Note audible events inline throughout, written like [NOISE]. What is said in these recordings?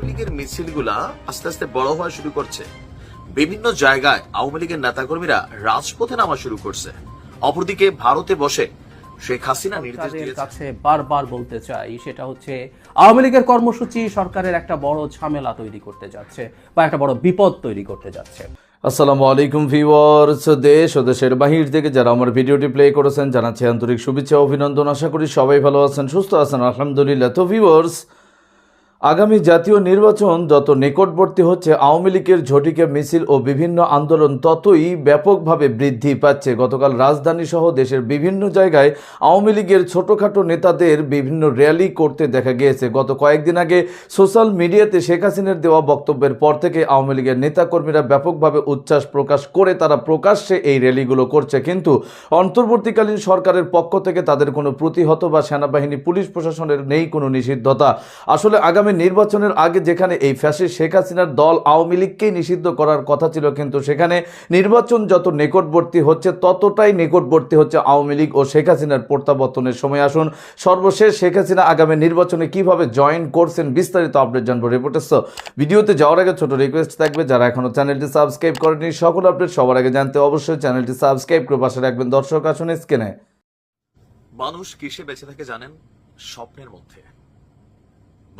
আওয়ামী লীগের মিছিলগুলা আস্তে আস্তে বড় হওয়া শুরু করছে। বিভিন্ন জায়গায় আওয়ামী লীগের নেতাকর্মীরা রাজপথে নামা শুরু করছে। অপরদিকে ভারতে বসে শেখ হাসিনা নির্দেশ দিয়েছে কাছে বারবার বলতে চাই সেটা হচ্ছে আওয়ামী লীগের কর্মসূচি সরকারের একটা বড় ঝামেলা তৈরি করতে যাচ্ছে বা একটা বড় বিপদ তৈরি করতে যাচ্ছে। আসসালামু আলাইকুম ভিউয়ার্স দেশ ও দেশের বাহির থেকে যারা আমার ভিডিওটি প্লে করেছেন জানাচ্ছি আন্তরিক শুভেচ্ছা অভিনন্দন। আশা করি সবাই ভালো আছেন সুস্থ আছেন আলহামদুলিল্লাহ। তো ভিউয়ার্স আগামী জাতীয় নির্বাচন যত নিকটবর্তী হচ্ছে, আওয়ামী লীগের ঝটিকে মিছিল ও বিভিন্ন আন্দোলন ততই ব্যাপকভাবে বৃদ্ধি পাচ্ছে। গতকাল রাজধানী সহ দেশের বিভিন্ন জায়গায় আওয়ামী লীগের ছোটোখাটো নেতাদের বিভিন্ন র্যালি করতে দেখা গিয়েছে। গত কয়েকদিন আগে সোশ্যাল মিডিয়াতে শেখ হাসিনার দেওয়া বক্তব্যের পর থেকে আওয়ামী লীগের নেতাকর্মীরা ব্যাপকভাবে উচ্ছ্বাস প্রকাশ করে তারা প্রকাশ্যে এই র্যালিগুলো করছে। কিন্তু অন্তর্বর্তীকালীন সরকারের পক্ষ থেকে তাদের কোনো প্রতিহত বা সেনাবাহিনী, পুলিশ প্রশাসনের নেই কোনো নিষিদ্ধতা। আসলে আগামী নির্বাচনের আগে যেখানে এই ফ্যাসিস্ট শেখ হাসিনার দল আওয়ামী লীগকেই নিষিদ্ধ করার কথা ছিল, কিন্তু সেখানে নির্বাচন যত নিকটবর্তী হচ্ছে, ততটাই নিকটবর্তী হচ্ছে আওয়ামী লীগ ও শেখ হাসিনার প্রত্যাবর্তনের সময়। আসুন, সর্বশেষ শেখ হাসিনা আগামী নির্বাচনে কীভাবে জয়েন করছেন বিস্তারিত আপডেট জানব রিপোর্টার্স ভিডিওতে যাওয়ার আগে ছোট রিকোয়েস্ট থাকবে, যারা এখনও চ্যানেলটি সাবস্ক্রাইব করেনি সকল আপডেট সবার আগে জানতে অবশ্যই চ্যানেলটি সাবস্ক্রাইব করে পাশে রাখবেন। দর্শক, আসুন স্ক্রিনে মানুষ কিসে বেঁচে থাকে জানেন? স্বপ্নের মধ্যে।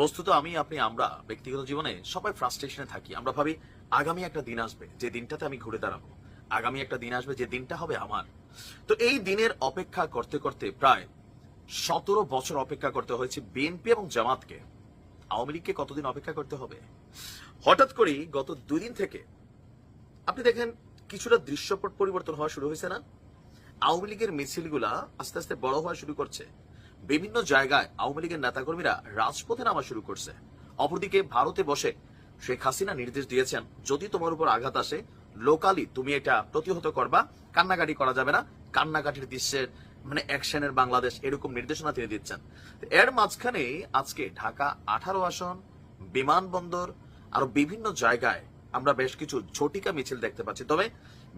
বস্তুত আমি, আপনি, আমরা ব্যক্তিগত জীবনে সবাই ফ্রাস্ট্রেশনে থাকি। আমরা ভাবি, আগামী একটা দিন আসবে, যে দিনটাতে আমি ঘুরে দাঁড়াবো। আগামী একটা দিন আসবে, যে দিনটা হবে আমার। তো এই দিনের অপেক্ষা করতে করতে প্রায় সতেরো বছর অপেক্ষা করতে হয়েছে বিএনপি এবং জামাতকে। আওয়ামী লীগকে কতদিন অপেক্ষা করতে হবে? হঠাৎ করেই গত দুই দিন থেকে, আপনি দেখেন, কিছুটা দৃশ্যপট পরিবর্তন হওয়া শুরু হয়েছে না? আওয়ামী লীগের মিছিলগুলা আস্তে আস্তে বড় হওয়া শুরু করছে। বিভিন্ন জায়গায় আওয়ামী লীগের নেতাকর্মীরা রাজপথে নামা শুরু করছে। অপরদিকে ভারতে বসে শেখ হাসিনা নির্দেশ দিয়েছেন, যদি তোমার উপর আঘাত আসে, লোকালি তুমি এটা প্রতিহত করবা, কান্নাকাটি করা যাবে না। কান্নাকাটির দৃশ্যের মানে অ্যাকশনের বাংলাদেশ এরকম নির্দেশনা তিনি দিচ্ছেন। এর মাঝখানে আজকে ঢাকা আঠারো আসন, বিমানবন্দর, আরও বিভিন্ন জায়গায় আমরা বেশ কিছু ঝটিকা মিছিল দেখতে পাচ্ছি। তবে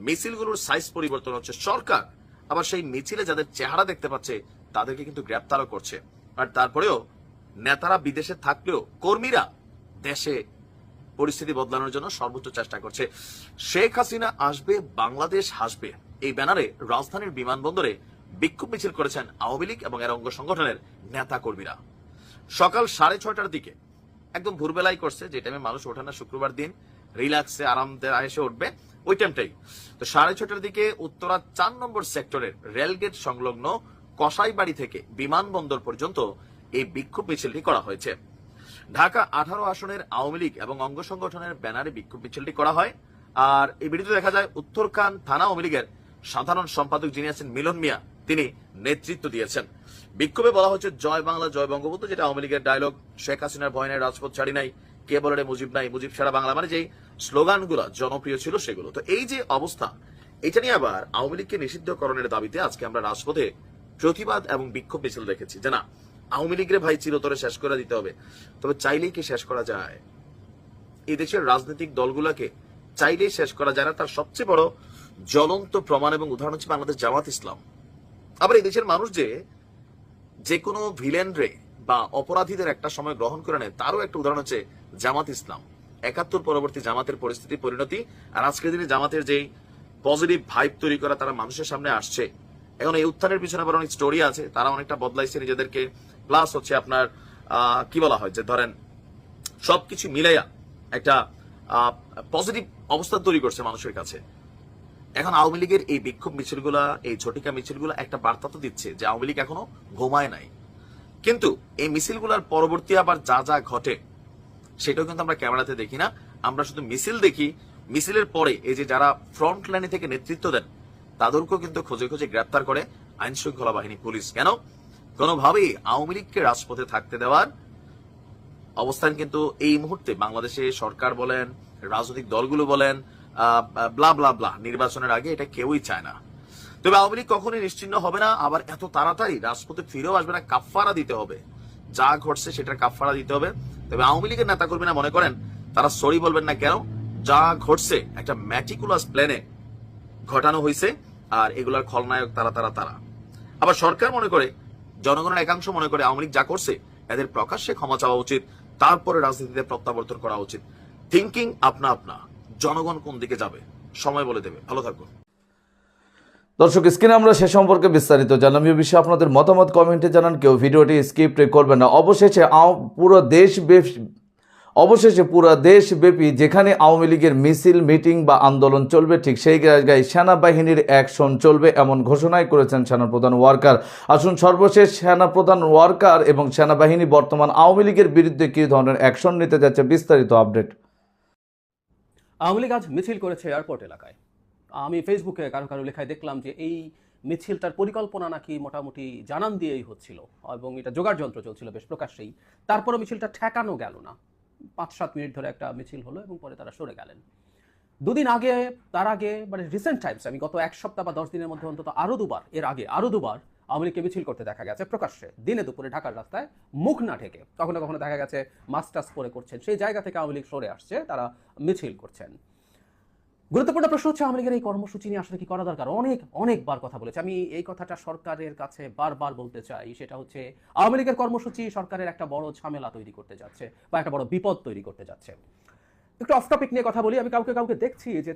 মিছিলগুলোর সাইজ পরিবর্তন হচ্ছে সরকার, আবার সেই মিছিলে যাদের চেহারা দেখতে পাচ্ছে তাদেরকে কিন্তু গ্রেপ্তারও করছে। আর তারপরেও নেতারা বিদেশে থাকলেও কর্মীরা দেশে পরিস্থিতি বদলানোর জন্য সর্বোচ্চ চেষ্টা করছে। শেখ হাসিনা আসবে, বাংলাদেশ হাসবে। এই ব্যানারে রাজধানীর বিমানবন্দরে বিক্ষোভ মিছিল করেছেন আওয়ামী লীগ এবং এর অঙ্গ সংগঠনের নেতা কর্মীরা সকাল সাড়ে ছয়টার দিকে একদম ভোরবেলায় করছে, যে টাইমে মানুষ ওঠে না শুক্রবার দিন। রিল্যাক্সে, আরামতে, এসে উঠবে ওই টাইমটাই তো সাড়ে ছটার দিকে উত্তরা চার নম্বর সেক্টরের রেলগেট সংলগ্ন কসাইবাড়ি থেকে বিমানবন্দর পর্যন্ত এই বিক্ষোভ মিছিলটি করা হয়েছে। ঢাকা আঠারো আসনের আওয়ামী লীগ এবং অঙ্গ সংগঠনের ব্যানারে বিক্ষোভ মিছিলটি করা হয়। আর এই ভিডিওতে দেখা যায় উত্তরখান থানা আওয়ামী লীগের সাধারণ সম্পাদক যিনি আছেন মিলন মিয়া, তিনি নেতৃত্ব দিয়েছেন। বিক্ষোভে বলা হচ্ছে জয় বাংলা, জয় বঙ্গবন্ধু, যেটা আওয়ামী লীগের ডায়লগ শেখ হাসিনার ভয় নাই, রাজপথ ছাড়ি নাই, কে বলে রে মুজিব নাই, মুজিব সারা বাংলা মানে যেই স্লোগানগুলো জনপ্রিয় ছিল সেগুলো। তো এই যে অবস্থা, এটা নিয়ে আবার আওয়ামী লীগকে নিষিদ্ধকরণের দাবিতে আজকে আমরা রাজপথে প্রতিবাদ এবং বিক্ষোভ মিছিল দেখেছি। যে না, আওয়ামী লীগের ভাই চিরতরে শেষ করে দিতে হবে। তবে চাইলেই কি শেষ করা যায়? এই দেশের রাজনৈতিক দলগুলোকে চাইলেই শেষ করা যায় না। তার সবচেয়ে বড় জ্বলন্ত প্রমাণ এবং উদাহরণ হচ্ছে বাংলাদেশ জামাত ইসলাম। আবার এই দেশের মানুষ যে যে কোনো ভিলেন রে বা অপরাধীদের একটা সময় গ্রহণ করে নেয়, তারও একটা উদাহরণ হচ্ছে জামাত ইসলাম। একাত্তর পরবর্তী জামাতের পরিস্থিতি, পরিণতি, আর আজকের দিনে জামাতের যেই পজিটিভ ভাইব তৈরি করা তারা মানুষের সামনে আসছে। এখন এই উত্থানের পিছনে আবার অনেক স্টোরি আছে। তারা অনেকটা বদলাইছে নিজেদেরকে। প্লাস হচ্ছে আপনার কি বলা হয় যে ধরেন, সবকিছু মিলাইয়া একটা পজিটিভ অবস্থা তৈরি করছে মানুষের কাছে। এখন আওয়ামী লীগের এই বিক্ষোভ মিছিলগুলা, এই ঝটিকা মিছিলগুলা একটা বার্তা তো দিচ্ছে যে আওয়ামী লীগ এখনও ঘুমায় নাই। কিন্তু এই মিছিলগুলার পরবর্তী আবার যা যা ঘটে, সেটাও কিন্তু আমরা ক্যামেরাতে দেখি না। আমরা শুধু মিছিল দেখি। মিছিলের পরে এই যে যারা ফ্রন্ট লাইনে থেকে নেতৃত্ব দেন তাদেরকেও কিন্তু খোঁজে খোঁজে গ্রেপ্তার করে আইন শৃঙ্খলা বাহিনী পুলিশ। কেন? কোনোভাবেই আওয়ামী লীগকে রাজপথে থাকতে দেওয়ার অবস্থান কিন্তু এই মুহূর্তে বাংলাদেশে সরকার বলেন, রাজনৈতিক দলগুলো বলেন ব্লা ব্লা ব্লা নির্বাচনের আগে এটা কেউই চায় না। তবে আওয়ামী লীগ কখনোই নিশ্চিন্ন হবে না, আবার এত তাড়াতাড়ি রাজপথে ফিরেও আসবে না, কাফফারা দিতে হবে। যা ঘটছে সেটার কাফফারা দিতে হবে। তবে আওয়ামী লীগের নেতা করবে কর্মীরা মনে করেন, তারা সরি বলবেন না কেন? যা ঘটছে, একটা ম্যাটিকুলাস প্ল্যানে ঘটানো হয়েছে। আর এগুলার খলনায়ক তারা তারা তারা। আবার সরকার মনে করে, জনগণের একাংশ মনে করে আওয়ামী লীগ যা করছে, এদের প্রকাশ্যে ক্ষমা চাওয়া উচিত, তারপরে রাজনীতিতে প্রত্যাবর্তন করা উচিত। থিঙ্কিং আপনা আপনা, জনগণ কোন দিকে যাবে, সময় বলে দেবে। ভালো থাকুন। দর্শক, স্ক্রিনে আমরা সে সম্পর্কে বিস্তারিত জানাবি বিষয়ে আপনাদের মতামত কমেন্টে জানান। কেউ ভিডিওটি স্কিপ করবেন না। অবশেষে পুরো দেশ অবশেষে পুরো দেশব্যাপী যেখানে আওয়ামী লীগের মিছিল, মিটিং বা আন্দোলন চলবে, ঠিক সেই জায়গায় সেনাবাহিনীর অ্যাকশন চলবে এমন ঘোষণাই করেছেন সেনাপ্রধান ওয়ার্কার। আসুন সর্বশেষ, সেনাপ্রধান ওয়ার্কার এবং সেনাবাহিনী বর্তমান আওয়ামী লীগের বিরুদ্ধে কী ধরনের অ্যাকশন নিতে যাচ্ছে বিস্তারিত আপডেট। আওয়ামী লীগ আজ মিছিল করেছে এয়ারপোর্ট এলাকায়। আমি ফেসবুকে কারও কারও লেখায় দেখলাম যে এই মিছিলটার পরিকল্পনা নাকি মোটামুটি জানান দিয়েই হচ্ছিল এবং এটা জোগাড় যন্ত্র চলছিল বেশ প্রকাশ্যেই। তারপরও মিছিলটা ঠেকানো গেল না। পাঁচ সাত মিনিট ধরে একটা মিছিল হলো এবং পরে তারা সরে গেলেন। দুদিন আগে, তার আগে মানে রিসেন্ট টাইমস আমি গত এক সপ্তাহ বা দশ দিনের মধ্যে অন্তত আরও দুবার, এর আগে আরও দুবার আওয়ামী লীগকে মিছিল করতে দেখা গেছে প্রকাশ্যে। দিনে দুপুরে ঢাকার রাস্তায় মুখ না ঢেকে। কখনো কখনো দেখা গেছে মাস্টার্স পরে করছেন। সেই জায়গা থেকে আওয়ামী লীগ সরে আসছে, তারা মিছিল করছেন। গুরুত্বপূর্ণ প্রশ্ন হচ্ছে লীগের এই কর্মসূচি নিয়ে আসলে কি করা দরকার? অনেক, অনেকবার কথা বলেছে। আমি এই কথাটা সরকারের কাছে বারবার বলতে চাই, সেটা হচ্ছে আওয়ামী লীগের কর্মসূচি সরকারের একটা বড় ঝামেলা তৈরি করতে যাচ্ছে বা একটা বড় বিপদ তৈরি করতে যাচ্ছে। একটু অফ টপিক নিয়ে কথা বলি। আমি কাউকে কাউকে দেখছি যে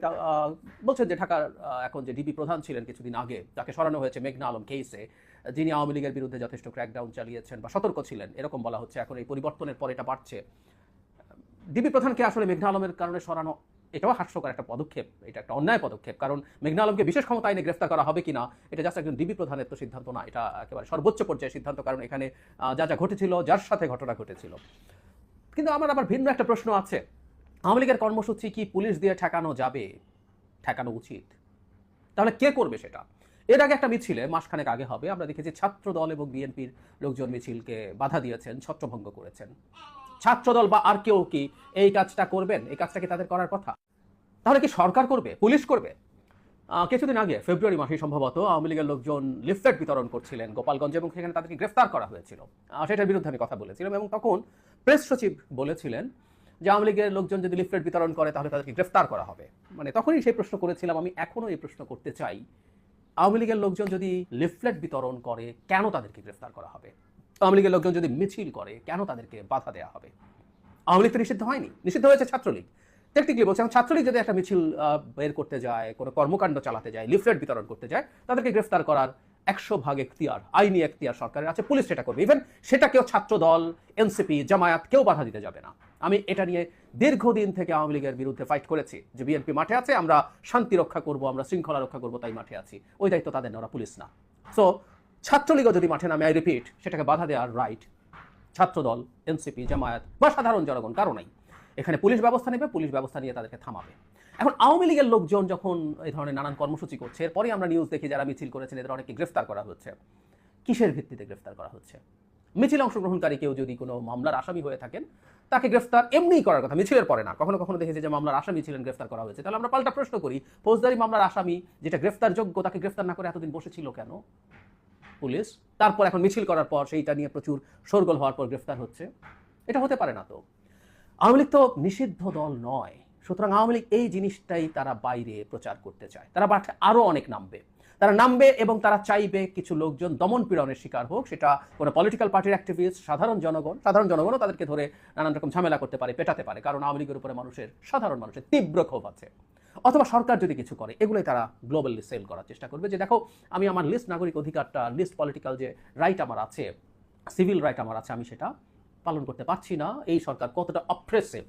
বলছেন যে ঢাকার এখন যে ডিবি প্রধান ছিলেন কিছুদিন আগে, তাকে সরানো হয়েছে মেঘনা আলম কেসে যিনি আওয়ামী লীগের বিরুদ্ধে যথেষ্ট ক্র্যাকডাউন চালিয়েছেন বা সতর্ক ছিলেন, এরকম বলা হচ্ছে। এখন এই পরিবর্তনের পর এটা বাড়ছে। ডিবি প্রধানকে আসলে মেঘনা আলমের কারণে সরানো এটাও হাস্যকর একটা পদক্ষেপ, এটা একটা অন্যায় পদক্ষেপ। কারণ মেঘনা আলমকে বিশেষ ক্ষমতা আইনে গ্রেফতার করা হবে কিনা, এটা জাস্ট একজন ডিবি প্রধানের তো সিদ্ধান্ত না, এটা একেবারে সর্বোচ্চ পর্যায়ের সিদ্ধান্ত, কারণ এখানে যা যা ঘটেছিল, যার সাথে ঘটনা ঘটেছিল। কিন্তু আমার আবার ভিন্ন একটা প্রশ্ন আছে। আওয়ামী লীগের কর্মসূচি কি পুলিশ দিয়ে ঠেকানো যাবে? ঠেকানো উচিত। তাহলে কে করবে সেটা? এর আগে একটা মিছিলে, মাসখানেক আগে হবে, আমরা দেখেছি ছাত্র দল এবং বিএনপির লোকজন মিছিলকে বাধা দিয়েছেন, ছত্রভঙ্গ করেছেন। ছাত্রদল বা আর কেউ কি এই কাজটা করবেন? এই কাজটা কি তাদের করার কথা? তাহলে কি সরকার করবে? পুলিশ করবে? কিছুদিন আগে, ফেব্রুয়ারি মাসে সম্ভবত আওয়ামী লীগের লোকজন লিফলেট বিতরণ করছিলেন গোপালগঞ্জ এবং সেখানে তাদেরকে গ্রেফতার করা হয়েছিল। সেটার বিরুদ্ধে আমি কথা বলেছিলাম এবং তখন প্রেস সচিব বলেছিলেন যে আওয়ামী লীগের লোকজন যদি লিফলেট বিতরণ করে, তাহলে তাদেরকে গ্রেফতার করা হবে। মানে তখনই সেই প্রশ্ন করেছিলাম, আমি এখনও এই প্রশ্ন করতে চাই। আওয়ামী লীগের লোকজন যদি লিফলেট বিতরণ করে, কেন তাদেরকে গ্রেফতার করা হবে? আওয়ামী লীগের লোকজন যদি মিছিল করে, কেন তাদেরকে বাধা দেওয়া হবে? আওয়ামী লীগ তো নিষিদ্ধ হয়নি। নিষিদ্ধ হয়েছে ছাত্রলীগ। টেকনিক্যালি বলছে ছাত্রলীগ যদি একটা মিছিল বের করতে যায়, কোনো কর্মকাণ্ড চালাতে যায় লিফলেট বিতরণ করতে যায়, তাদেরকে গ্রেফতার করার একশো ভাগ এখতিয়ার, আইনি এখতিয়ার সরকারের আছে, পুলিশ সেটা করবে। ইভেন সেটা কেউ ছাত্র দল এনসিপি জামায়াত কেউ বাধা দিতে যাবে না। আমি এটা নিয়ে দীর্ঘদিন থেকে আওয়ামী লীগের বিরুদ্ধে ফাইট করেছি। যে বিএনপি মাঠে আছে, আমরা শান্তি রক্ষা করব, আমরা শৃঙ্খলা রক্ষা করব, তাই মাঠে আছি। ওই দায়িত্ব তাদের না পুলিশ না। সো ছাত্রলীগও যদি মাঠে নামে আই রিপিট সেটাকে বাধা দেওয়ার রাইট ছাত্রদল এনসিপি জামায়াত বা সাধারণ জনগণ, কারও নাই। এখানে পুলিশ ব্যবস্থা নেবে, পুলিশ ব্যবস্থা নিয়ে তাদেরকে থামাবে। এখন আওয়ামী লীগের লোকজন যখন এই ধরনের নানান কর্মসূচি করছে এরপরে আমরা নিউজ দেখি যারা মিছিল করেছেন, এদের অনেকে গ্রেফতার করা হচ্ছে। কিসের ভিত্তিতে গ্রেফতার করা হচ্ছে? মিছিল অংশগ্রহণকারী কেউ যদি কোনো মামলার আসামি হয়ে থাকেন, তাকে গ্রেফতার এমনিই করার কথা। মিছিলের পরে না, কখনো কখনো দেখেছি যে মামলার আসামি ছিলেন, গ্রেফতার করা হয়েছে। তাহলে আমরা পাল্টা প্রশ্ন করি, ফৌজদারি মামলার আসামি, যেটা গ্রেফতারযোগ্য, তাকে গ্রেফতার না করে এতদিন বসেছিল কেন? পুলিশ। তারপর এখন মিছিল করার পর সেইটা নিয়ে প্রচুর শোরগোল হওয়ার পর গ্রেফতার হচ্ছে। এটা হতে পারে না তো। আওয়ামী লীগ তো নিষিদ্ধ দল নয়। সুতরাং আওয়ামী লীগ এই জিনিসটাই তারা বাইরে প্রচার করতে চায়। তারা মাঠে আরও অনেক নামবে। তারা নামবে এবং তারা চাইবে কিছু লোকজন দমন পীড়নের শিকার হোক। সেটা কোনো পলিটিক্যাল পার্টির অ্যাক্টিভিস্ট সাধারণ জনগণ, সাধারণ জনগণও তাদেরকে ধরে নানান রকম ঝামেলা করতে পারে, পেটাতে পারে। কারণ আওয়ামী লীগের উপরে মানুষের, সাধারণ মানুষের তীব্র ক্ষোভ আছে। অথবা সরকার যদি কিছু করে, এগুলোই তারা গ্লোবালি সেল করার চেষ্টা করবে। যে দেখো, আমি আমার লিস্ট নাগরিক অধিকারটা লিস্ট পলিটিক্যাল যে রাইট আমার আছে সিভিল রাইট আমার আছে, আমি সেটা পালন করতে পারছি না। এই সরকার কতটা অপ্রেসিভ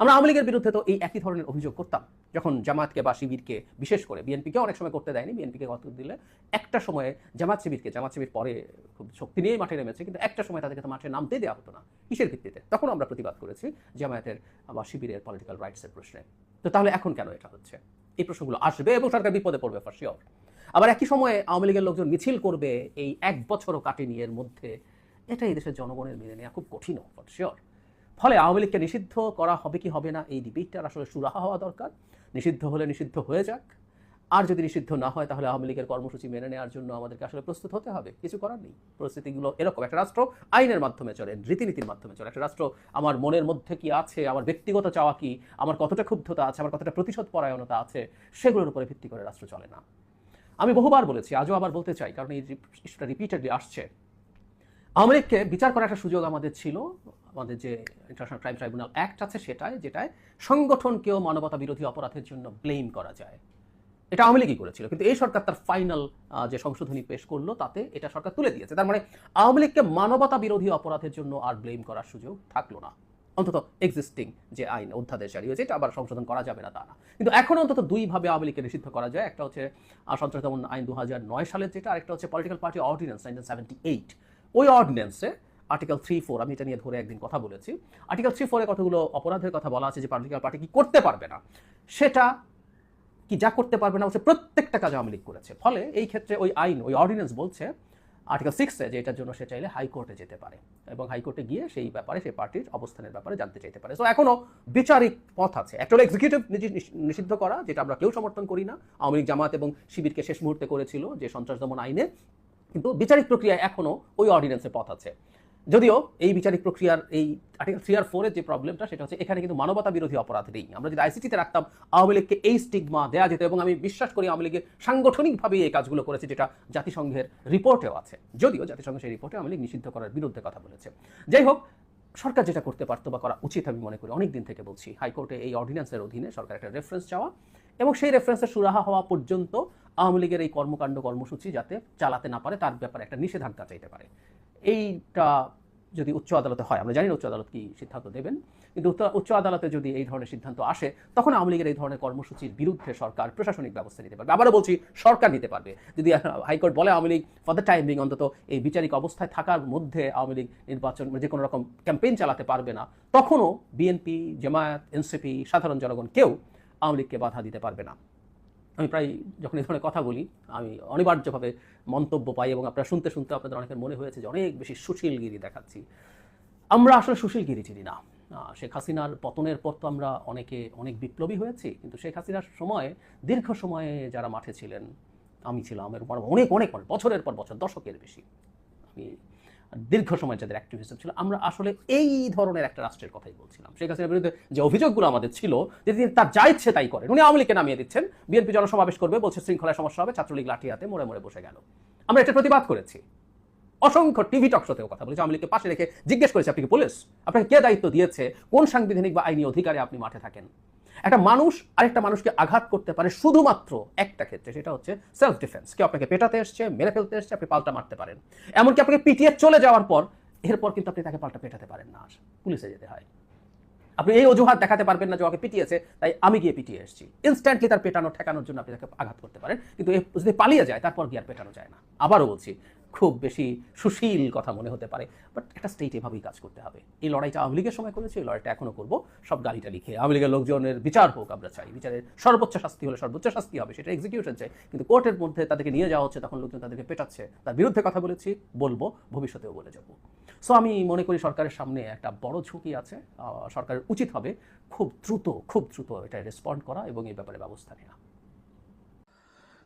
আমরা আওয়ামী লীগের বিরুদ্ধে তো এই একই ধরনের অভিযোগ করতাম, যখন জামাতকে বা শিবিরকে, বিশেষ করে বিএনপিকে অনেক সময় করতে দেয়নি। বিএনপিকে কত দিলে একটা সময়ে জামাত শিবিরকে জামাত শিবির পরে খুব শক্তি নিয়েই মাঠে নেমেছে, কিন্তু একটা সময় তাদেরকে তো মাঠে নামতে দেওয়া হতো না। কিসের ভিত্তিতে? তখন আমরা প্রতিবাদ করেছি জামায়াতের বা শিবিরের পলিটিক্যাল রাইটসের প্রশ্নে। তো তাহলে এখন কেন এটা হচ্ছে? এই প্রশ্নগুলো আসবে এবং সরকার বিপদে পড়বে ফর শিওর আবার একই সময়ে আওয়ামী লীগের লোকজন মিছিল করবে, এই এক বছরও কাটেনি এর মধ্যে। এটা এই দেশের জনগণের মেনে নেওয়া খুব কঠিন ফর শিওর ফলে আওয়ামী লীগকে নিষিদ্ধ করা হবে কি হবে না, এই ডিবেটটার আসলে সুরাহা হওয়া দরকার। নিষিদ্ধ হলে নিষিদ্ধ হয়ে যাক। আর যদি নিষিদ্ধ না হয়, তাহলে আওয়ামী লীগের কর্মসূচি মেনে নেওয়ার জন্য আমাদেরকে আসলে প্রস্তুত হতে হবে। কিছু করার নেই। পরিস্থিতিগুলো এরকম। একটা রাষ্ট্র আইনের মাধ্যমে চলে, রীতিনীতির মাধ্যমে চলে। একটা রাষ্ট্র আমার মনের মধ্যে কি আছে, আমার ব্যক্তিগত চাওয়া কি, আমার কতটা ক্ষুব্ধতা আছে, আমার কতটা প্রতিশোধ পরায়ণতা আছে, সেগুলোর উপরে ভিত্তি করে রাষ্ট্র চলে না। আমি বহুবার বলেছি, আজও আবার বলতে চাই, কারণ এই ইস্যুটা রিপিটেডলি আসছে। আওয়ামী বিচার করার একটা সুযোগ আমাদের ছিল। আমাদের যে ইন্টারন্যাশনাল ক্রাইম ট্রাইব্যুনাল অ্যাক্ট আছে সেটায়, যেটায় সংগঠনকেও মানবতা বিরোধী অপরাধের জন্য ব্লেম করা যায়। এটা আওয়ামী লীগই করেছিল। কিন্তু এই সরকার তার ফাইনাল যে সংশোধনী পেশ করল, তাতে এটা সরকার তুলে দিয়েছে। তার মানে আওয়ামী লীগকে মানবতা বিরোধী অপরাধের জন্য আর ব্লেম করার সুযোগ থাকল না। অন্তত এক্সিস্টিং যে আইন, অধ্যাদেশ জারি হয়েছে, এটা আবার সংশোধন করা যাবে না তা না। কিন্তু এখন অন্তত দুইভাবে আওয়ামী লীগকে নিষিদ্ধ করা যায়। একটা হচ্ছে সন্ত্রাস দমন আইন দু সালের যেটা, আরেকটা হচ্ছে political party ordinance nineteen seventy eight ওই অর্ডিন্যান্সে আর্টিকেল থ্রি ফোর আমি এটা নিয়ে ধরে একদিন কথা বলেছি। আর্টিকেল থ্রি ফোরে কতগুলো অপরাধের কথা বলা আছে যে পলিটিক্যাল পার্টি কি করতে পারবে না, সেটা কি যা করতে পারবে না হচ্ছে প্রত্যেকটা কাজ আওয়ামী লীগ করেছে। ফলে এই ক্ষেত্রে ওই আইন, ওই অর্ডিন্যান্স বলছে আর্টিকেল সিক্সে যে এটার জন্য সে চাইলে হাইকোর্টে যেতে পারে এবং হাইকোর্টে গিয়ে সেই ব্যাপারে, সেই পার্টির অবস্থানের ব্যাপারে জানতে চাইতে পারে। তো এখনও বিচারিক পথ আছে। হলো এক্সিকিউটিভ নিষিদ্ধ করা, যেটা আমরা কেউ সমর্থন করি না। আওয়ামী লীগ জামাত এবং শিবিরকে শেষ মুহূর্তে করেছিল যে সন্ত্রাস দমন আইনে। কিন্তু বিচারিক প্রক্রিয়ায় এখনও ওই অর্ডিন্যান্সের পথ আছে। যদিও এই বিচারিক প্রক্রিয়ার এই আর্টিকেল থ্রি আর ফোরের যে প্রবলেমটা সেটা হচ্ছে এখানে কিন্তু মানবতা বিরোধী অপরাধ নেই। আমরা যদি আইসিটিতে রাখতাম, আওয়ামী লীগকে এই স্টিগমা দেওয়া যেত এবং আমি বিশ্বাস করি আওয়ামী লীগের সাংগঠনিকভাবে এই কাজগুলো করেছে, যেটা জাতিসংঘের রিপোর্টেও আছে। যদিও জাতিসংঘ সেই রিপোর্টে আওয়ামী লীগ নিষিদ্ধ করার বিরুদ্ধে কথা বলেছে। যাই হোক, সরকার যেটা করতে পারতো বা করা উচিত আমি মনে করি অনেক দিন থেকে বলছি, হাইকোর্টে এই অর্ডিন্যান্সের অধীনে সরকার একটা রেফারেন্স চাওয়া এবং সেই রেফারেন্সের সুরাহা হওয়া পর্যন্ত আওয়ামী লীগের এই কর্মকাণ্ড কর্মসূচি যাতে চালাতে না পারে, তার ব্যাপারে একটা নিষেধাজ্ঞা চাইতে পারে। এইটা যদি উচ্চ আদালতে হয়, আমরা জানি না উচ্চ আদালত কি সিদ্ধান্ত দেবেন, কিন্তু উচ্চ- আদালতে যদি এই ধরনের সিদ্ধান্ত আসে, তখন আওয়ামী লীগের এই ধরনের কর্মসূচির বিরুদ্ধে সরকার প্রশাসনিক ব্যবস্থা নিতে পারবে। আবারও বলছি, সরকার নিতে পারবে। যদি [LAUGHS] হাইকোর্ট বলে Awami League for the timing অন্তত এই বিচারিক অবস্থায় থাকার মধ্যে আওয়ামী লীগ নির্বাচন যে কোনো রকম ক্যাম্পেইন চালাতে পারবে না, তখনও বিএনপি, জামায়াত, এনসিপি, সাধারণ জনগণ কেউ আওয়ামী লীগকে বাধা দিতে পারবে না। আমি প্রায় যখন এই ধরনের কথা বলি, আমি অনিবার্যভাবে মন্তব্য পাই এবং আপনারা শুনতে শুনতে আপনাদের অনেকের মনে হয়েছে যে অনেক বেশি সুশীলগিরি দেখাচ্ছি। আমরা আসলে সুশীলগিরি চিনি না। শেখ হাসিনার পতনের পর তো আমরা অনেকে, অনেক বিপ্লবী হয়েছি, কিন্তু শেখ হাসিনার সময়, দীর্ঘ সময়ে যারা মাঠে ছিলেন, আমি ছিলাম অনেক অনেক অনেক বছরের পর বছর, দশকের বেশি। আমি দীর্ঘ সময় যাদের অ্যাক্টিভিজম ছিল, আমরা আসলে এই ধরনের একটা রাষ্ট্রের কথাই বলছিলাম। শেখ হাসিনার বিরুদ্ধে যে অভিযোগগুলো আমাদের ছিল, যে তিনি তার যা ইচ্ছে তাই করেন, উনি আওয়ামী লীগকে নামিয়ে দিচ্ছেন, বিএনপি জনসমাবেশ করবে, বলছে শৃঙ্খলায় সমস্যা হবে, ছাত্রলীগ লাঠি হাতে মোড়ে মোড়ে বসে গেল। আমরা এটা প্রতিবাদ করেছি। অসংখ্য টিভি টকশোতেও কথা বলেছি, আওয়ামী লীগকে পাশে রেখে জিজ্ঞেস করেছে, আপনি পুলিশ আপনাকে কে দায়িত্ব দিয়েছে? কোন সাংবিধানিক বা আইনি অধিকারে আপনি মাঠে থাকেন? একটা মানুষ আরেকটা মানুষকে আঘাত করতে পারে শুধুমাত্র একটা ক্ষেত্রে, সেটা হচ্ছে সেলফ ডিফেন্স কেউ আপনাকে পেটাতে এসছে, মেরে ফেলতে এসছে, আপনি পাল্টা মারতে পারেন। এমনকি আপনাকে পিটিয়ে চলে যাওয়ার পর, এরপর কিন্তু আপনি তাকে পাল্টা পেটাতে পারেন না। পুলিশে যেতে হয়। আপনি এই অজুহাত দেখাতে পারবেন না যে ওকে পিটিয়েছে, তাই আমি গিয়ে পিটিয়ে এসেছি। ইনস্ট্যান্টলি তার পেটানো, ঠেকানোর জন্য আপনি তাকে আঘাত করতে পারেন। কিন্তু যদি পালিয়ে যায়, তারপর গিয়ে আর পেটানো যায় না। আবারও বলছি খুব বেশি সুশীল কথা মনে হতে পারে। বাট একটা স্টেট এভাবেই কাজ করতে হবে। এই লড়াইটা আওয়ামী লীগের সময় করেছে, এই লড়াইটা এখনও করব। সব গালিটা লিখে আওয়ামী লীগের লোকজনের বিচার হোক আমরা চাই। বিচারের সর্বোচ্চ শাস্তি হলে সর্বোচ্চ শাস্তি হবে, সেটা এক্সিকিউশন চাই। কিন্তু কোর্টের মধ্যে তাদেরকে নিয়ে যাওয়া হচ্ছে, তখন লোকজন তাদেরকে পেটাচ্ছে। তার বিরুদ্ধে কথা বলেছি, বলব, ভবিষ্যতেও বলে যাব। সো আমি মনে করি সরকারের সামনে একটা বড় ঝুঁকি আছে। সরকারের উচিত হবে খুব দ্রুত খুব দ্রুত এটা রেসপন্ড করা এবং এই ব্যাপারে ব্যবস্থা নেওয়া।